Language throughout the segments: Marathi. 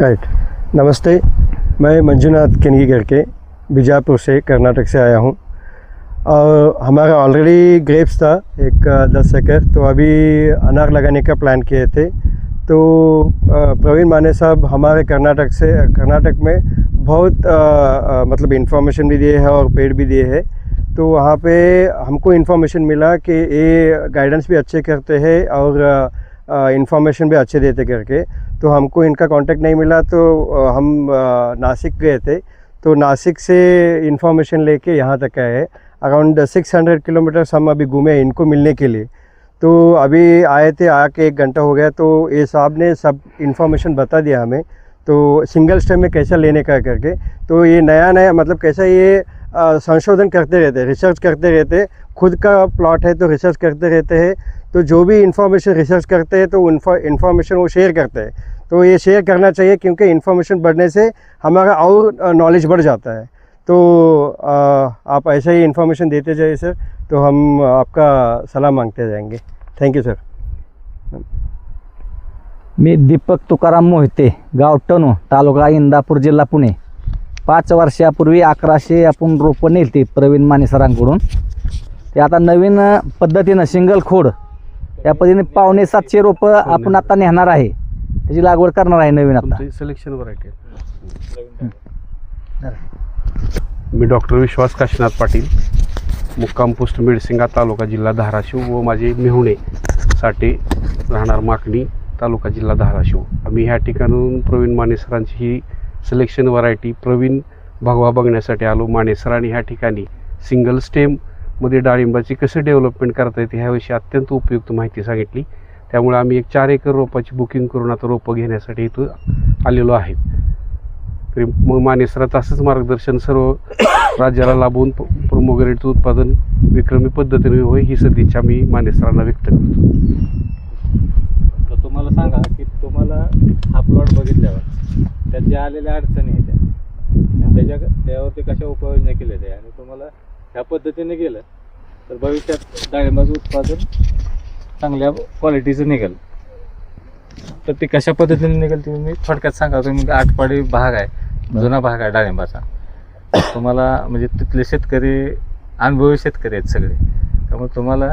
राइट नमस्ते मैं मंजूनाथ केनगी करके बीजापुर से कर्नाटक से आया हूँ। और हमारा ऑलरेडी ग्रेप्स था एक दस एकड़ तो अभी अनार लगाने का प्लान किए थे। तो प्रवीण माने साहब हमारे कर्नाटक से कर्नाटक में बहुत अ, अ, मतलब इन्फॉर्मेशन भी दिए है और पेड़ भी दिए है। तो वहाँ पे हमको इन्फॉर्मेशन मिला कि ये गाइडेंस भी अच्छे करते हैं और इन्फॉर्मेशन भी अच्छे देते करके तो हमको इनका कांटेक्ट नहीं मिला तो हम नासिक गए थे। तो नासिक से इन्फॉर्मेशन लेके यहाँ तक आए अराउंड सिक्स हंड्रेड किलोमीटर्स हम अभी घूमे इनको मिलने के लिए। तो अभी आए थे, आके एक घंटा हो गया तो ये साहब ने सब इन्फॉर्मेशन बता दिया हमें। तो सिंगल स्टेम में कैसा लेने का करके तो ये नया नया मतलब कैसा ये संशोधन करते रहते रिसर्च करते रहते, खुद का प्लॉट है तो रिसर्च करते रहते हैं। तो जो भी इंफॉर्मेशन रिसर्च करते हैं तो इन्फॉर्मेशन वो शेयर करते हैं। तो ये शेयर करना चाहिए, क्योंकि इन्फॉर्मेशन बढ़ने से हमारा और नॉलेज बढ़ जाता है। तो आप ऐसे ही इन्फॉर्मेशन देते जाइए सर तो हम आपका सलाह मांगते जाएँगे। थैंक यू सर मी दीपक तुकाराम मोहिते, गाव टनो तालुका इंदापूर, जिल्हा पुणे. पाच वर्षापूर्वी अकराशे आपण रोपं नेलती प्रवीण माने सरांकडून ते आता नवीन पद्धतीनं सिंगल खोड या पद्धतीने पावणे सातशे रोपं आपण आता नेणार आहे. त्याची लागवड करणार आहे नवीन आता. सिलेक्शन व्हरायटी मी डॉक्टर विश्वास काशीनाथ पाटील मुक्काम पोस्ट मिडसिंगा तालुका जिल्हा धाराशिव व माझे मेहुणे साठी राहणार माकणी तालुका जिल्हा धाराशिव. आम्ही ह्या ठिकाणून प्रवीण माने सरांची ही सिलेक्शन व्हरायटी प्रवीण भगवा बघण्यासाठी आलो. माने सरांनी ह्या ठिकाणी सिंगल मध्ये डाळिंबाची कसं डेव्हलपमेंट करता येते ह्याविषयी अत्यंत उपयुक्त माहिती सांगितली. त्यामुळे आम्ही एक चार एकर रोपाची बुकिंग करून आता रोपं घेण्यासाठी इथं आलेलो आहे. तरी मग मानेसराचं असंच मार्गदर्शन सर्व राज्याला लाभून प- उत्पादन विक्रमी पद्धतीने होय ही सदिच्छा मी मानेसरांना व्यक्त करतो. तर तुम्हाला सांगा की तुम्हाला हा प्लॉट बघितल्यावर त्यात ज्या आलेल्या अडचणी आहेत त्या त्याच्या त्यावरती कशा उपाययोजना केल्या त्या आणि तुम्हाला ह्या पद्धतीने गेलं तर भविष्यात डाळिंबाचं उत्पादन चांगल्या क्वालिटीचं निघेल. तर ते कशा पद्धतीने निघेल ते मी थोडक्यात सांगा तुम्ही आठपाडी भाग आहे जुना भाग आहे डाळिंबाचा. तुम्हाला म्हणजे तिथले शेतकरी अनुभवी शेतकरी आहेत सगळे. त्यामुळे तुम्हाला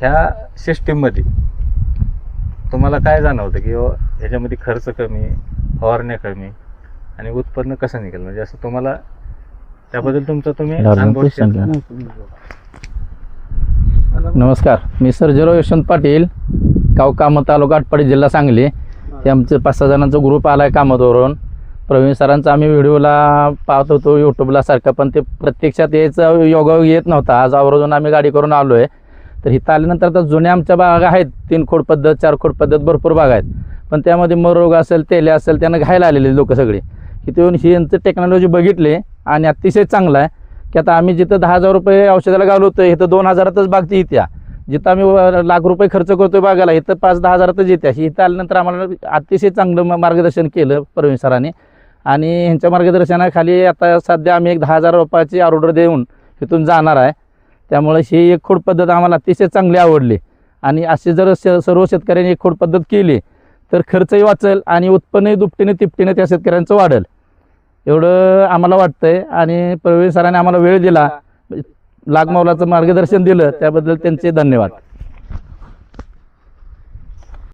ह्या सिस्टीममध्ये तुम्हाला काय जाणवतं की हो, ह्याच्यामध्ये खर्च कमी फवारण्या कमी आणि उत्पन्न कसं निघेल? म्हणजे असं तुम्हाला त्याबद्दल तुमचा तुम्ही अनुभव share करा. नमस्कार. मी सर्जेराव यशवंत पाटील गाव कामं तालुका आटपाडी जिल्हा सांगली. हे आमचं पाच सहा जणांचा ग्रुप आला आहे कामातवरून. प्रवीण सरांचा आम्ही व्हिडिओला पाहत होतो यूट्यूबला सारखं पण ते प्रत्यक्षात यायचा योगायोग येत नव्हता. आज आवर्जून आम्ही गाडी करून आलो आहे तर इथं आल्यानंतर आता जुन्या आमच्या बागा आहेत. तीन खोड पद्धत चार खोड पद्धत भरपूर बाग आहेत. पण त्यामध्ये मरोग असेल तेले असेल त्यांना घ्यायला आलेले लोक सगळे. इथे येऊन ही यांचं टेक्नॉलॉजी बघितली. आणि अतिशय चांगलं आहे. की आता आम्ही जिथं दहा हजार रुपये औषधाला घालवतो इथं दोन हजारातच बाग ती जिथं आम्ही व- लाख रुपये खर्च करतोय बागाला इथं पाच दहा हजारातच येत्या. इथं आल्यानंतर आम्हाला अतिशय चांगलं म- मार्गदर्शन केलं प्रवीण सरांनी. आणि ह्यांच्या मार्गदर्शनाखाली आता सध्या आम्ही एक दहा हजार रुपयाची ऑर्डर देऊन इथून जाणार आहे. त्यामुळे ही एक खोड पद्धत आम्हाला अतिशय चांगली आवडली. आणि अशी जर सर्व शेतकऱ्यांनी एक खोड पद्धत केली तर खर्चही वाचेल आणि उत्पन्नही दुपटीने तिपटीने त्या शेतकऱ्यांचं वाढेल. एवढं आम्हाला वाटतंय. आणि प्रवीण सरांनी आम्हाला वेळ दिला. लाख मौलाचं मार्गदर्शन दिलं. त्याबद्दल त्यांचे धन्यवाद.